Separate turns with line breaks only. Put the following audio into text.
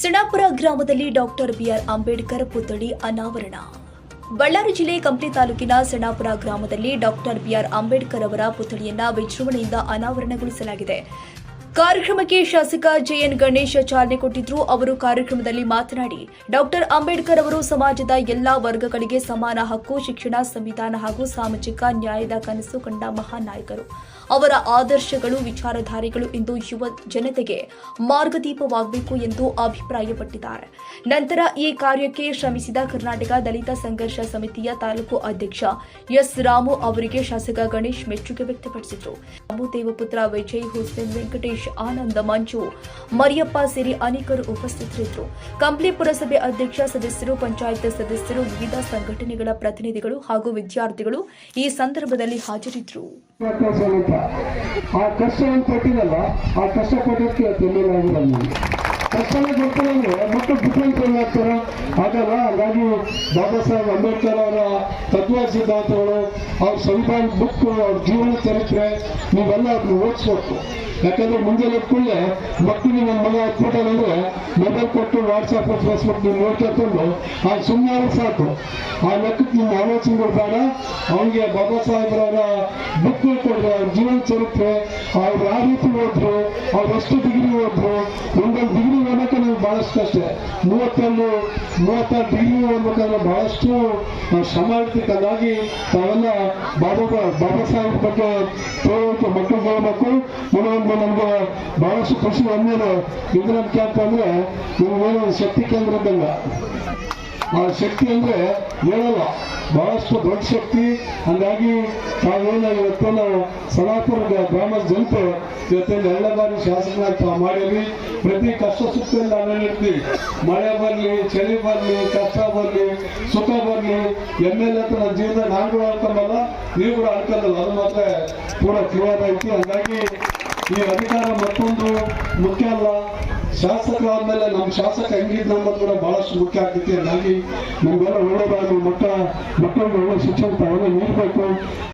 ಸಣಾಪುರ ಗ್ರಾಮದಲ್ಲಿ doctor B R Ambedkar ಪುತ್ಥಳಿ ಅನಾವರಣ. ಬಳ್ಳಾರಿ ಜಿಲ್ಲೆ ಕಂಪ್ಲಿ ತಾಲೂಕಿನ ಸಣಾಪುರ ಗ್ರಾಮದಲ್ಲಿ ಡಾಕ್ಟರ್ ಬಿಆರ್ ಅಂಬೇಡ್ಕರ್ ಅವರ ಪುತ್ಥಳಿಯನ್ನ ವಿಜೃಂಭಣೆಯಿಂದ ಅನಾವರಣಗೊಳಿಸಲಾಗಿದೆ. ಕಾರ್ಯಕ್ರಮಕ್ಕೆ ಶಾಸಕ ಜೆಎನ್ ಗಣೇಶ್ ಚಾಲನೆ ಕೊಟ್ಟಿದ್ರು. ಅವರು ಕಾರ್ಯಕ್ರಮದಲ್ಲಿ ಮಾತನಾಡಿ, ಡಾಕ್ಟರ್ ಅಂಬೇಡ್ಕರ್ ಅವರು ಸಮಾಜದ ಎಲ್ಲಾ ವರ್ಗಗಳಿಗೆ ಸಮಾನ ಹಕ್ಕು, ಶಿಕ್ಷಣ, ಸಂವಿಧಾನ ಹಾಗೂ ಸಾಮಾಜಿಕ ನ್ಯಾಯದ ಕನಸು ಕಂಡ ಮಹಾನ್ ನಾಯಕರು ಅವರ ಆದರ್ಶಗಳು, ವಿಚಾರಧಾರೆಗಳು ಇಂದು ಯುವ ಜನತೆಗೆ ಮಾರ್ಗದೀಪವಾಗಬೇಕು ಎಂದು ಅಭಿಪ್ರಾಯಪಟ್ಟಿದ್ದಾರೆ. ನಂತರ ಈ ಕಾರ್ಯಕ್ಕೆ ಶ್ರಮಿಸಿದ ಕರ್ನಾಟಕ ದಲಿತ ಸಂಘರ್ಷ ಸಮಿತಿಯ ತಾಲೂಕು ಅಧ್ಯಕ್ಷ ಎಸ್ ರಾಮು ಅವರಿಗೆ ಶಾಸಕ ಗಣೇಶ್ ಮೆಚ್ಚುಗೆ ವ್ಯಕ್ತಪಡಿಸಿದರು. ರಾಮು ದೇವಪುತ್ರ ವಿಜಯ್, ಹುಸೇನ್ ವೆಂಕಟೇಶ್ ಆನಂದ, ಮಂಜು, ಮರಿಯಪ್ಪ ಸೇರಿ ಅನೇಕರು ಉಪಸ್ಥಿತರಿದ್ದರು. ಕಂಪ್ಲಿ ಪುರಸಭೆ ಅಧ್ಯಕ್ಷ, ಸದಸ್ಯರು, ಪಂಚಾಯತ್ ಸದಸ್ಯರು, ವಿವಿಧ ಸಂಘಟನೆಗಳ ಪ್ರತಿನಿಧಿಗಳು ಹಾಗೂ ವಿದ್ಯಾರ್ಥಿಗಳು ಈ ಸಂದರ್ಭದಲ್ಲಿ ಹಾಜರಿದ್ದರು.
ಕಷ್ಟನೇ ಗೊತ್ತಿಲ್ಲ ಅಂದ್ರೆ ಮಕ್ಕಳು ಬುದ್ಧಿವಂತರು ಆಗ್ತಾರೆ ಆಗಲ್ಲ ಹಾಗಾಗಿ ಬಾಬಾ ಸಾಹೇಬ್ ಅಂಬೇಡ್ಕರ್ ಅವರ ತತ್ವ ಸಿದ್ಧಾಂತಗಳು, ಅವ್ರ ಸಂವಿಧಾನ ಬುಕ್ ಅವ್ರ ಜೀವನ ಚರಿತ್ರೆ ನೀವೆಲ್ಲ ಅದನ್ನು ಓದಿಸ್ಬೇಕು. ಯಾಕಂದ್ರೆ ಮುಂಜಾನೆ ಕೂಡಲೇ ಮಕ್ಕಳಿಗೆ ನನ್ನ ಮಗ ಹತ್ಬಿಟ್ಟಾನಂದ್ರೆ ಮೊಬೈಲ್ ಕೊಟ್ಟು ವಾಟ್ಸಪ್ ಫೇಸ್ಬುಕ್ ನೀವು ನೋಡ್ಕೊಂಡು ಆ ಸುಮ್ಮನೆ ಸಾಕು. ಆ ಲೆಕ್ಕಕ್ಕೆ ನಿಮ್ಮ ಆಲೋಚನೆಗಳು ಬೇಡ. ಅವನಿಗೆ ಬಾಬಾ ಸಾಹೇಬ್ರವರ ಬುಕ್ ಕೊಡ್ರೆ, ಅವ್ರ ಜೀವನ ಚರಿತ್ರೆ, ಅವ್ರು ಯಾವ ರೀತಿ ಹೋದ್ರು ಅವ್ರು ಎಷ್ಟು ಡಿಗ್ರಿ ಓದ್ರು ಒಂದೊಂದು ಡಿಗ್ರಿ ನಮ್ಗೆ ಬಹಳಷ್ಟು ಕಷ್ಟ ಮೂವತ್ತೊಂದು, ಮೂವತ್ತಾರು ಡಿಗ್ರಿ ಹೋಗ್ಬೇಕಾದ್ರೆ ಬಹಳಷ್ಟು ಶ್ರಮ ತಾವೆಲ್ಲ ಬಾಬಾ ಬಾಬಾ ಸಾಹೇಬ್ ಬಗ್ಗೆ ತಿಳುವಳಿಕೆ ಮಕ್ಕಳು ಬರಬೇಕು ಇನ್ನೊಂದು ನಮ್ಗೆ ಬಹಳಷ್ಟು ಖುಷಿ ಒಂದೇನು ಇಂದಿನ ಕ್ಯಾಂಪ್ ಅಂದ್ರೆ ನಿಮ್ಗೇನು ಶಕ್ತಿ ಕೇಂದ್ರ ಇದ್ದಂಗ ಶಕ್ತಿ ಅಂದ್ರೆ ಹೇಳಲ್ಲ. ಬಹಳಷ್ಟು ದೊಡ್ಡ ಶಕ್ತಿ. ಹಂಗಾಗಿ ತಾವೇನು ಇವತ್ತು ನಾವು ಸನಾತನದ ಗ್ರಾಮದ ಜನತೆ ಇವತ್ತಿನ ಎಲ್ಲ ಬಾರಿ ಶಾಸಕರಾಗಿ ತಾವು ಮಾಡೀವಿ ಪ್ರತಿ ಕಷ್ಟ ಸುಖದಿಂದ ನಾನು ಇರ್ತೀವಿ. ಮಳೆ ಬರಲಿ, ಚಳಿ ಬರಲಿ, ಕಷ್ಟ ಬರಲಿ, ಸುಖ ಬರಲಿ, ಎಂ ಎಲ್ ಎತ್ತ ನನ್ನ ಜೀವನ ನಾನು ಕೂಡ ಅನ್ಕೊಂಬಲ್ಲ ನೀವು ಕೂಡ ಅನ್ಕೊಂಡಲ್ಲ ಅದು ಮಾತ್ರ ಪೂರ ಕ್ಲಿಯರ್ ಆಯ್ತು. ಹಂಗಾಗಿ ಈ ಅಧಿಕಾರ ಮತ್ತೊಂದು ಮುಖ್ಯ ಅಲ್ಲ. ಶಾಸಕರಾದ್ಮೇಲೆ ನಮ್ಮ ಶಾಸಕ ಹೆಂಗಿದ್ ಅನ್ನೋದು ಕೂಡ ಬಹಳಷ್ಟು ಮುಖ್ಯ ಆಗ್ತೈತಿ ಹಾಗಾಗಿ ನಮ್ಗೆಲ್ಲ ಒಳ್ಳೆಯದಾಗಿ ಮಕ್ಕಳ ಮಕ್ಕಳಿಗೆ ಒಳ್ಳೆ ಶಿಕ್ಷಣ ತಾವೆಲ್ಲ ನೀಡಬೇಕು.